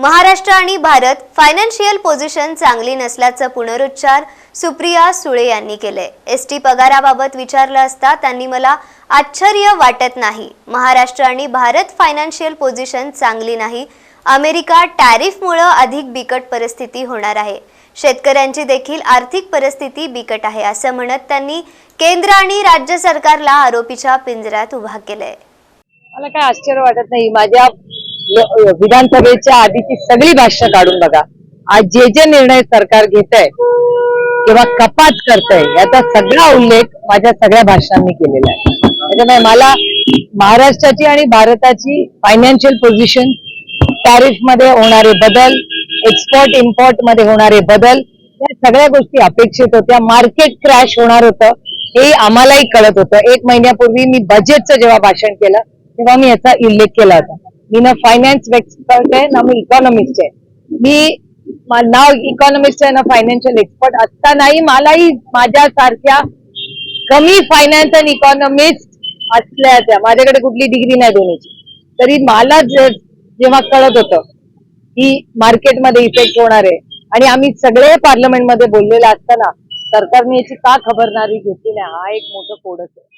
महाराष्ट्र आणि Bharat financial position चांगली नसल्याचं पुनरुच्चार सुप्रिया सुळे यांनी केले एस टी पगाराबाबत विचारलं असता त्यांनी मला आश्चर्य वाटत नाही. महाराष्ट्र आणि भारत फायनान्शियल पोझिशन चांगली नाही. अमेरिका टॅरिफमुळं अधिक बिकट परिस्थिती होणार आहे. शेतकऱ्यांची देखील आर्थिक परिस्थिती बिकट आहे असं म्हणत त्यांनी केंद्र आणि राज्य सरकारला आरोपीच्या पिंजऱ्यात उभा केलंय. मला काय आश्चर्य वाटत नाही. माझ्या विधानसभेच्या आधीची सगळी भाषा काढून बघा. आज जे जे निर्णय सरकार घेत आहे किंवा कपात करतंय याचा सगळा उल्लेख माझ्या सगळ्या भाषणांनी केलेला आहे. म्हणजे त्याच्यामुळे मला महाराष्ट्राची आणि भारताची फायनान्शियल पोझिशन टॅरिफमध्ये होणारे बदल एक्सपोर्ट इम्पोर्टमध्ये होणारे बदल या सगळ्या गोष्टी अपेक्षित होत्या. मार्केट क्रॅश होणार होतं हे आम्हालाही कळत होतं. एक महिन्यापूर्वी मी बजेटचं जेव्हा भाषण केलं तेव्हा मी याचा उल्लेख केला होता. Eh, मी ना फायनान्स एक्सपर्ट आहे ना मी इकॉनॉमिस्ट आहे. मी नाव ना इकॉनॉमिस्ट आहे ना फायनान्शियल एक्सपर्ट असतानाही मलाही माझ्यासारख्या कमी फायनान्स आणि इकॉनॉमिस्ट असल्या त्या. माझ्याकडे कुठली डिग्री नाही दोन्हीची. तरी मला जे- जेव्हा कळत होतं की मार्केटमध्ये इफेक्ट होणार आहे आणि आम्ही सगळे पार्लमेंटमध्ये बोललेलं असताना सरकारने याची का खबरदारी घेतली नाही हा एक मोठं कोडच आहे.